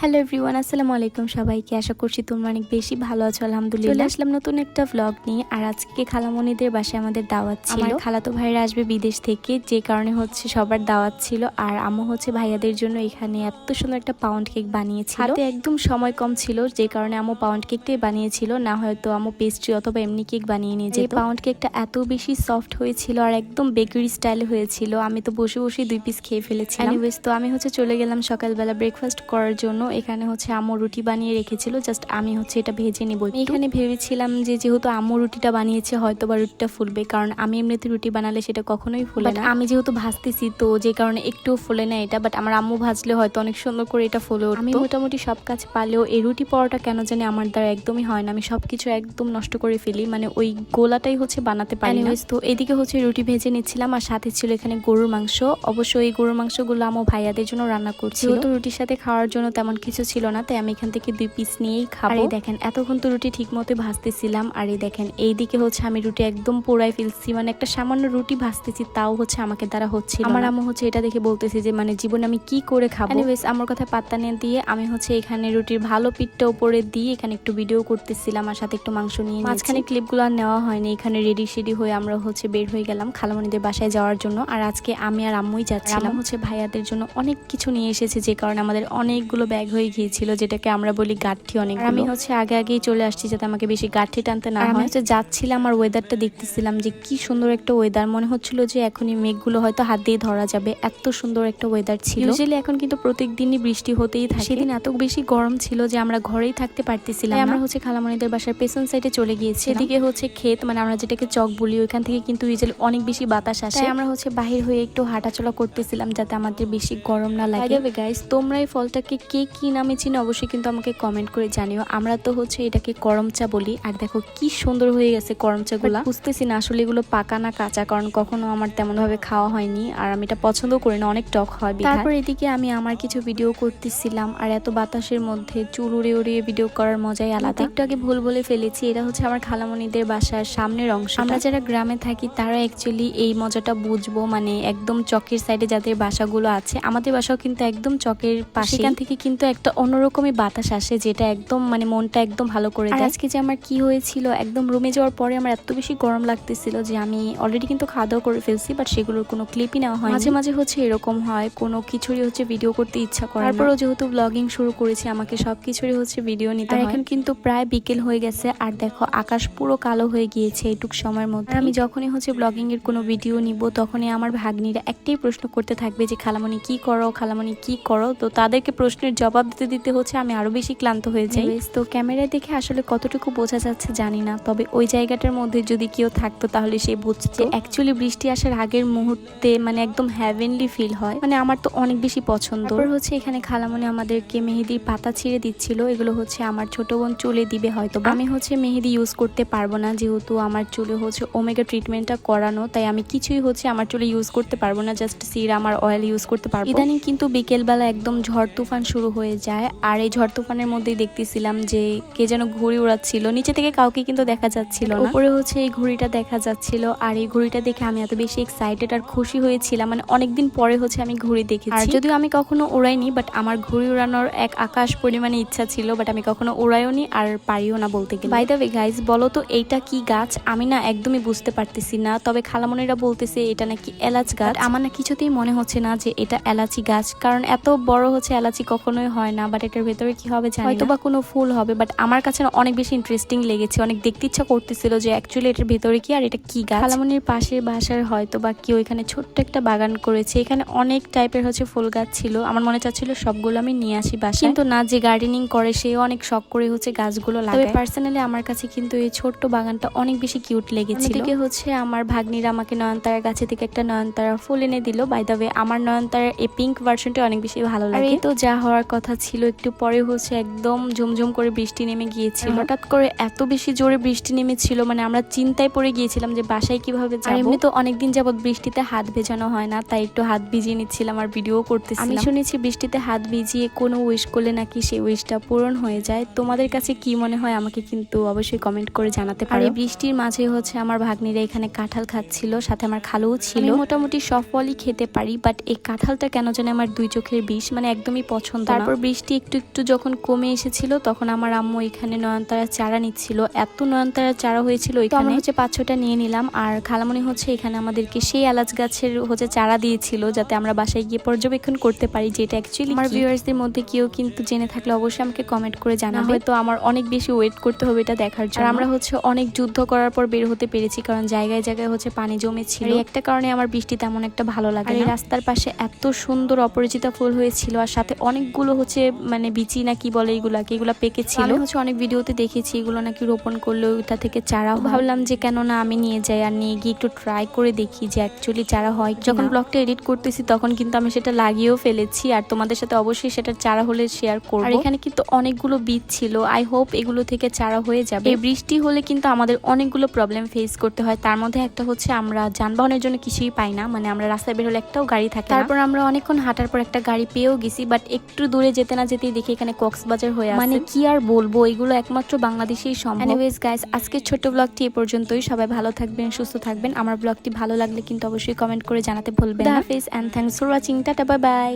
Hello everyone আসসালামু আলাইকুম সবাইকে। আশা করছি তোমরা অনেক বেশি ভালো আছো আলহামদুলিল্লাহ। চলে আসলাম নতুন একটা ভ্লগ নিয়ে। আর আজকে খালামণিদের বাসায় আমাদের দাওয়াত ছিল। আমার খালাতো ভাইরা আসবে বিদেশ থেকে যে কারণে হচ্ছে সবার দাওয়াত ছিল। আর আম্মু হচ্ছে ভাইয়াদের জন্য এখানে এত সুন্দর একটা পাউন্ড কেক বানিয়েছিল। হাতে একদম সময় কম ছিল যে কারণে আম্মু পাউন্ড কেকটাই বানিয়েছিল। না হয়তো আম্মু পেস্ট্রি অথবা এমনি কেক বানিয়ে নিয়ে যেত। পাউন্ড কেকটা এত বেশি সফট হয়েছিল আর একদম বেকারি স্টাইল হয়েছিল। আমি তো বসে বসে দুই পিস খেয়ে ফেলেছিলাম। এনিওয়েজ তো আমি হচ্ছে চলে গেলাম সকালবেলা ব্রেকফাস্ট করার জন্য। এখানে হচ্ছে আম্মু রুটি বানিয়ে রেখেছিল জাস্ট আমি হচ্ছে এটা ভেজে নিব এখানে ভেবেছিলাম যে যেহেতু আম্মু রুটিটা বানিয়েছে হয়তো বা রুটিটা ফুলবে কারণ আমি এমনিতে রুটি বানালে সেটা কখনোই ফুলে না। আমি যেহেতু ভাজতেছি তো যে কারণে একটু ফুলে না এটা বাট আমার আম্মু ভাজলে হয়তো অনেক সুন্দর করে এটা ফুলে আমি মোটামুটি সব কাজ পারলেও এই রুটি পরোটা কেন জানি আমার দ্বারা একদমই হয় না আমি সবকিছু একদম নষ্ট করে ফেলি মানে ওই গোলাটাই হচ্ছে বানাতে পারি না। তো এদিকে হচ্ছে রুটি ভেজে নিচ্ছিলাম আর সাথে ছিল এখানে গরুর মাংস। অবশ্যই এই গরুর মাংসগুলো আমার ভাইয়াদের জন্য রান্না করছি যেহেতু রুটির সাথে খাওয়ার জন্য তেমন কিছু ছিল না তাই আমি এখান থেকে দুই পিস নিয়েই খাব। আর এই দেখেন এতক্ষণ তো রুটি ঠিক মতো ভাজতেছিলাম। আর এই দেখেন এইদিকে হচ্ছে আমি রুটি একদম পোড়াই ফেলছি। মানে একটা সামান্য রুটি ভাজতেছি তাও হচ্ছে আমাকে দ্বারা হচ্ছে আমার আম্মু হচ্ছে এটা দেখে বলতেছি যে মানে জীবনে আমি কি করে খাব? এনিওয়েজ আমার কথা পাত্তা নিয়ে দিয়ে আমি হচ্ছে এখানে রুটির ভালো পিঠটা উপরে দিয়ে এখানে একটু ভিডিও করতেছিলাম আর সাথে একটু মাংস নিয়ে মাঝখানে ক্লিপগুলো আর নেওয়া হয়নি। এখানে রেডি সেডি হয়ে আমরা হচ্ছে বের হয়ে গেলাম খালামণিদের বাসায় যাওয়ার জন্য। আর আজকে আমি আর আম্মুই যাচ্ছিলাম। হচ্ছে ভাইয়াদের জন্য অনেক কিছু নিয়ে এসেছে যে কারণে আমাদের অনেকগুলো ব্যাগ হয়ে গিয়েছিল যেটাকে আমরা বলি গাঠি অনেক আমি হচ্ছে আগে আগেই চলে আসছি যাতে আমাকে বেশি গাঠি টানতে না হয়। হচ্ছে যাচ্ছিলাম আর ওয়েদারটা দেখতেছিলাম যে কি সুন্দর একটা ওয়েদার মনে হচ্ছিল যে এখনই মেঘগুলো হয়তো হাত দিয়ে ধরা যাবে। এত সুন্দর একটা ওয়েদার ছিল। ইউজুয়ালি এখন কিন্তু প্রত্যেক দিনই বৃষ্টি হতেই থাকে। সেদিন এত বেশি গরম ছিল যে আমরা ঘরেই থাকতে পারতেছিলাম আমরা হচ্ছে খালামণিদের বাসার পেছন সাইডে চলে গিয়েছি এদিকে হচ্ছে ক্ষেত মানে আমরা যেটাকে চক বলি ওইখান থেকে কিন্তু ইউজুয়ালি অনেক বেশি বাতাস আসে। আমরা হচ্ছে বাহির হয়ে একটু হাঁটাচলা করতেছিলাম যাতে আমাদের বেশি গরম না লাগে। গাইস তোমরা এই ফলটাকে কে কি নামে চিনি অবশ্যই কিন্তু আমাকে কমেন্ট করে জানিও। আমরা তো হচ্ছে এটাকে করম চা বলি। আর দেখো কি সুন্দর হয়ে গেছে করম চা গুলা বুঝতেছি না আসলে এগুলো পাকা না কাঁচা, কারণ কখনো আমার তেমন ভাবে খাওয়া হয়নি। আর আমি এটা পছন্দ করি না, অনেক টক হয় তারপর এদিকে আমি আমার কিছু ভিডিও করতেছিলাম, আর এত বাতাসের মধ্যে চুল উড়ে উড়িয়ে ভিডিও করার মজাই আলাদা। একটু আগে ভুল বলে ফেলেছি, এটা হচ্ছে আমার খালামণিদের বাসার সামনের অংশ। আমরা যারা গ্রামে থাকি, তারা অ্যাকচুয়ালি এই মজাটা বুঝব। মানে একদম চকের সাইডে যাদের বাসাগুলো আছে, আমাদের বাসাও কিন্তু একদম চকের পাশে এখান থেকে কিন্তু একটা অন্যরকমই বাতাস আসে যেটা একদম মানে মনটা একদম ভালো করে দেয়। আজকে যে আমার কি হয়েছিল একদম রুমে যাওয়ার পরে আমার এত বেশি গরম লাগতেছিল যে আমি অলরেডি কিন্তু খাওয়া দাওয়া করে ফেলছি বাট সেগুলোর কোনো ক্লিপই নেওয়া হয় মাঝে মাঝে হচ্ছে এরকম হয় কোনো কিছুরই হচ্ছে ভিডিও করতে ইচ্ছা করে তারপরেও যেহেতু ব্লগিং শুরু করেছি আমাকে সব কিছুরই হচ্ছে ভিডিও নিতে হয়। এখন কিন্তু প্রায় বিকেল হয়ে গেছে আর দেখো আকাশ পুরো কালো হয়ে গিয়েছে এইটুক সময়ের মধ্যে। আমি যখনই হচ্ছে ব্লগিং এর কোনো ভিডিও নিব তখনই আমার ভাগ্নিরা একটাই প্রশ্ন করতে থাকবে যে খালামণি কি করো? খালামণি কি করো? তো তাদেরকে প্রশ্নের জবাব দিতে দিতে হচ্ছে আমি আরও বেশি ক্লান্ত হয়ে যাই। তো ক্যামেরায় দেখে আসলে কতটুকু বোঝা যাচ্ছে জানি না তবে ওই জায়গাটার মধ্যে যদি কেউ থাকতো তাহলে সে বুঝছে অ্যাকচুয়ালি বৃষ্টি আসার আগের মুহূর্তে মানে একদম হ্যাভেনলি ফিল হয়। মানে আমার তো অনেক বেশি পছন্দ। হচ্ছে এখানে খালামণি আমাদেরকে মেহেদির পাতা ছিঁড়ে দিচ্ছিল এগুলো হচ্ছে আমার ছোট বোন চুলে দিবে হয়তো আমি হচ্ছে মেহেদি ইউজ করতে পারব না যেহেতু আমার চুলে হচ্ছে ওমেগা ট্রিটমেন্টটা করানো তাই আমি কিছুই হচ্ছে আমার চুলে ইউজ করতে পারব না জাস্ট সিরাম আর অয়েল ইউজ করতে পারব। ইদানিং কিন্তু বিকেলবেলা একদম ঝড় তুফান শুরু হয়ে যায়। আর এই ঝড় তুফানের মধ্যেই দেখতেছিলাম যে কে যেন ঘুড়ি উড়াচ্ছিল। নিচে থেকে কাউকে কিন্তু দেখা যাচ্ছিল না। উপরে হচ্ছে এই ঘুড়িটা দেখা যাচ্ছিল। আর এই ঘুড়িটা দেখে আমি এত বেশি এক্সাইটেড আর খুশি হয়েছিলাম। মানে অনেকদিন পরে হচ্ছে আমি ঘুড়ি দেখেছি। আর যদিও আমি কখনো উড়াইনি বাট আমার ঘুড়ি উড়ানোর এক আকাশ পরিমাণে ইচ্ছা ছিল বাট আমি কখনো উড়াইওনি আর পারিও না বলতে গেলে। বাই দ্য ওয়ে গাইজ বলো তো এইটা কি গাছ? আমি না একদমই বুঝতে পারতেছি না। তবে খালামনিরা বলতেছে এটা নাকি এলাচ গাছ? আমার না কিছুতেই মনে হচ্ছে না যে এটা এলাচি গাছ কারণ এত বড় হচ্ছে এলাচি কখনোই হয় না বাট এটার ভেতরে কি হবে জানি হয়তো বা কোনো ফুল হবে বাট আমার কাছে অনেক বেশি ইন্টারেস্টিং লেগেছে। অনেক দেখতে ইচ্ছা করতেছিল যে অ্যাকচুয়ালি এটার ভেতরে কি আর এটা কি গাছ। খালামনির পাশের বাসার হয়তো বা কেউ এখানে ছোট্ট একটা বাগান করেছে। এখানে অনেক টাইপের হচ্ছে ফুল গাছ ছিল। আমার মনে চাচ্ছিল সবগুলো আমি নিয়ে আসি বাসায়। কিন্তু না যে গার্ডেনিং করে সে অনেক শখ করে হচ্ছে গাছগুলো লাগায়। পার্সোনালি আমার কাছে কিন্তু এই ছোট্ট বাগানটা অনেক বেশি কিউট লেগেছিল। এদিকে হচ্ছে আমার ভাগ্নিরা আমাকে নয়নতারার গাছে থেকে একটা নয়নতারা ফুল এনে দিল। বাই দ্য ওয়ে আমার নয়নতারার এই পিঙ্ক ভার্সনটা অনেক বেশি ভালো লাগে। তো যা হওয়ার কথা ছিল একটু পরে হচ্ছে একদম ঝুমঝুম করে বৃষ্টি নেমে গিয়েছিল। হঠাৎ করে এত বেশি জোরে বৃষ্টি নেমেছিল মানে আমরা চিন্তায় পড়ে গিয়েছিলাম যে বাসায় কীভাবে যাব। এমনি তো অনেকদিন যাবত বৃষ্টিতে হাত ভেজানো হয় না তাই একটু হাত ভিজিয়ে নিচ্ছিলাম আর ভিডিও করতেছিলাম। আমি শুনেছি বৃষ্টিতে হাত ভিজিয়ে কোনো উইশ করলে নাকি সেই উইশটা পূরণ হয়ে যায়। তোমাদের কাছে কি মনে হয় আমাকে কিন্তু অবশ্যই কমেন্ট করে জানাতে পারো এই বৃষ্টির মাঝে হচ্ছে আমার ভাগ্নিরা এখানে কাঁঠাল খাচ্ছিল সাথে আমার খালুও ছিল। মোটামুটি সব ফলই খেতে পারি বাট এই কাঁঠালটা কেন জানি আমার দুই চোখের বিষ মানে একদমই পছন্দ না। তারপর বৃষ্টি একটু একটু যখন কমে এসেছিল তখন আমার আম্মু এখানে নয়নতারা চারা নিচ্ছিল। এত নয়নতারা চারা হয়েছিল এখানে। হচ্ছে পাঁচ ছটা নিয়ে নিলাম। আর খালামণি হচ্ছে এখানে আমাদেরকে সেই এলাচ গাছের হচ্ছে চারা দিয়েছিল যাতে আমরা বাসায় গিয়ে পর্যবেক্ষণ করতে পারি যেটা অ্যাকচুয়ালি আমার ভিউয়ার্সদের মধ্যে কেউ কিন্তু জেনে থাকলে অবশ্যই আমাকে কমেন্ট করে জানাবে। হয়তো আমার অনেক বেশি ওয়েট করতে হবে এটা দেখার জন্য। আর আমরা হচ্ছে অনেক যুদ্ধ করার পর বের হতে পেরেছি কারণ জায়গায় জায়গায় হচ্ছে পানি জমেছিল। এই একটা কারণে আমার বৃষ্টি তেমন একটা ভালো লাগে রাস্তার পাশে এত সুন্দর অপরিচিতা ফুল হয়েছিল আর সাথে অনেকগুলো হচ্ছে মানে বিচি না কি বলে এগুলাকে? এগুলো পেকেছিল হচ্ছে অনেক ভিডিওতে দেখেছি এগুলো নাকি রোপণ করলে ওটা থেকে চারা ভাবলাম যে কেন না আমি নিয়ে যাই আর নিয়ে গিয়ে একটু ট্রাই করে দেখি যে অ্যাকচুয়ালি চারা হয় যখন ব্লগটা এডিট করতেছি তখন কিন্তু আমি সেটা লাগিয়েও ফেলেছি আর তোমাদের সাথে অবশ্যই সেটা চারা হলে শেয়ার করব। আর এখানে কিন্তু অনেকগুলো বীজ ছিল। আই হোপ এগুলো থেকে চারা হয়ে যাবে। এই বৃষ্টি হলে কিন্তু আমাদের অনেকগুলো প্রবলেম ফেস করতে হয়। তার মধ্যে একটা হচ্ছে আমরা যানবাহনের জন্য কিছুই পাই না। মানে আমরা রাস্তায় বের হলে একটাও গাড়ি থাকে তারপর আমরা অনেকক্ষণ হাঁটার পর একটা গাড়ি পেয়েও গেছি বাট একটু দূরে যেতে না যেতেই দেখি এখানে কক্সবাজার হয়ে মানে কি আর বলব? এগুলো একমাত্র বাংলাদেশেই সম্ভব। এনিওয়েজ গাইস আজকের ছোট্ট ব্লগটি এ পর্যন্তই। সবাই ভালো থাকবেন সুস্থ থাকবেন। আমার ব্লগটি ভালো লাগলে কিন্তু অবশ্যই কমেন্ট করে জানাতে ভুলবেন হাফিজ and thanks for watching tata bye bye